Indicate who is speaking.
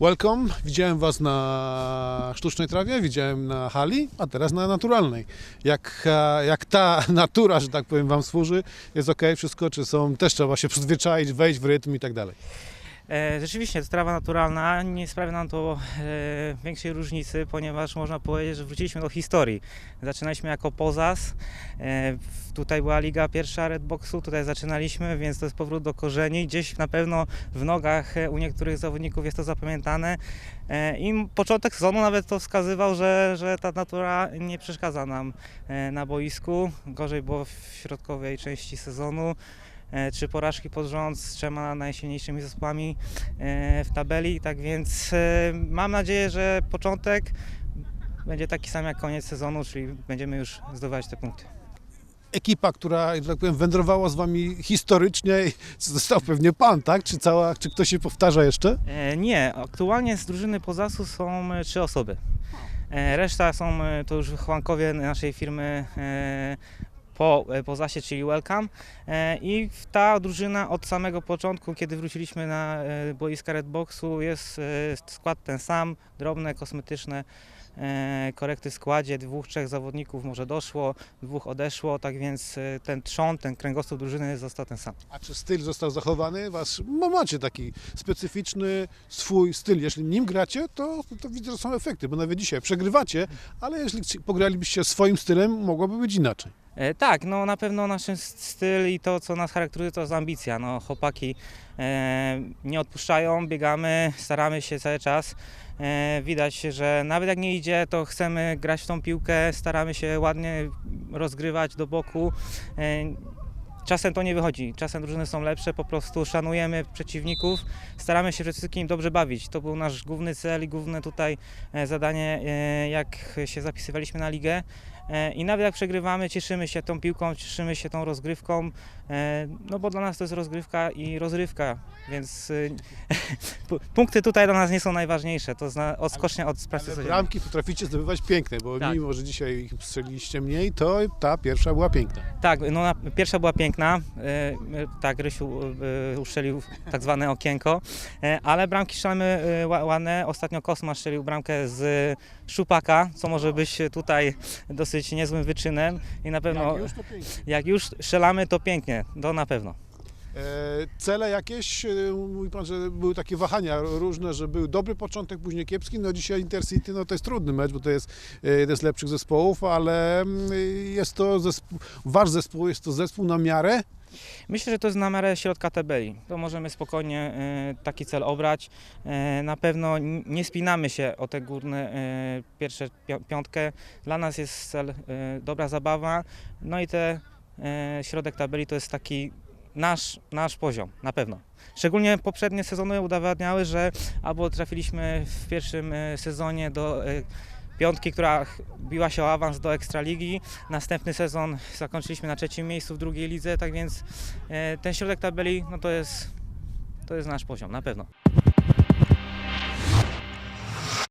Speaker 1: Welcome. Widziałem Was na sztucznej trawie, widziałem na hali, a teraz na naturalnej. Jak, e, jak ta natura, że tak powiem, Wam służy, jest ok, wszystko, czy są, też trzeba się przyzwyczaić, wejść w rytm i tak dalej.
Speaker 2: E, Rzeczywiście, trawa naturalna nie sprawia nam to e, większej różnicy, ponieważ można powiedzieć, że wróciliśmy do historii. Zaczynaliśmy jako Pozas, e, tutaj była liga pierwsza Redboxu, tutaj zaczynaliśmy, więc to jest powrót do korzeni. Gdzieś na pewno w nogach u niektórych zawodników jest to zapamiętane. I początek sezonu nawet to wskazywał, że, że ta natura nie przeszkadza nam na boisku. Gorzej było w środkowej części sezonu. E, Trzy porażki pod rząd z trzema najsilniejszymi zespołami e, w tabeli, tak więc e, mam nadzieję, że początek będzie taki sam jak koniec sezonu, czyli będziemy już zdobywać te punkty.
Speaker 1: Ekipa, która, że tak powiem, wędrowała z Wami historycznie, został pewnie Pan, tak? Czy, cała, czy ktoś się powtarza jeszcze?
Speaker 2: E, Nie, aktualnie z drużyny Pozasu są e, trzy osoby. E, Reszta są e, to już wychowankowie naszej firmy e, po e, Pozasie, czyli Welcome. E, I ta drużyna od samego początku, kiedy wróciliśmy na e, boiska Redboxu, jest skład ten sam, drobne, kosmetyczne korekty w składzie. Dwóch, trzech zawodników może doszło, dwóch odeszło, tak więc ten trzon, ten kręgosłup drużyny został ten sam.
Speaker 1: A czy styl został zachowany? Was, macie taki specyficzny swój styl. Jeśli nim gracie, to, to widzę, że są efekty, bo nawet dzisiaj przegrywacie, ale jeśli pogralibyście swoim stylem, mogłoby być inaczej.
Speaker 2: E, Tak, no na pewno nasz styl i to, co nas charakteryzuje, to jest ambicja. No, chłopaki e, nie odpuszczają, biegamy, staramy się cały czas. E, widać, że nawet jak nie idzie, to chcemy grać w tą piłkę, staramy się ładnie rozgrywać do boku. E, Czasem to nie wychodzi, czasem drużyny są lepsze, po prostu szanujemy przeciwników, staramy się przede wszystkim dobrze bawić. To był nasz główny cel i główne tutaj e, zadanie, e, jak się zapisywaliśmy na ligę. E, I nawet jak przegrywamy, cieszymy się tą piłką, cieszymy się tą rozgrywką, no bo dla nas to jest rozgrywka i rozrywka, więc pu- punkty tutaj dla nas nie są najważniejsze, to zna, odskocznia od pracy codziennej.
Speaker 1: bramki potraficie zdobywać piękne, bo
Speaker 2: Tak.
Speaker 1: mimo, że dzisiaj ich strzeliliście mniej, to ta pierwsza była piękna.
Speaker 2: Tak, no pierwsza była piękna, e, e, tak Rysiu e, uszczelił tak zwane okienko, ale bramki strzelamy ła- ładne, ostatnio Kosma strzelił bramkę z Szupaka, co może być tutaj dosyć niezłym wyczynem i na pewno...
Speaker 1: Jak już.
Speaker 2: Jak strzelamy, to pięknie, to na pewno.
Speaker 1: E, cele jakieś, e, mówi Pan, że były takie wahania różne, że był dobry początek, później kiepski, no dzisiaj Intercity, no to jest trudny mecz, bo to jest e, jeden z lepszych zespołów, ale mm, jest to zespół, Wasz zespół, jest to zespół na miarę,
Speaker 2: Myślę, że to jest na miarę środka tabeli. To możemy spokojnie taki cel obrać. Na pewno nie spinamy się o te górne pierwsze pi- piątkę. Dla nas jest cel dobra zabawa. No i te środek tabeli to jest taki nasz, nasz poziom, na pewno. Szczególnie poprzednie sezony udowadniały, że albo trafiliśmy w pierwszym e, sezonie do e, piątki, która biła się o awans do Ekstraligi. Następny sezon zakończyliśmy na trzecim miejscu w drugiej lidze, tak więc e, ten środek tabeli no to jest, to jest nasz poziom, na pewno.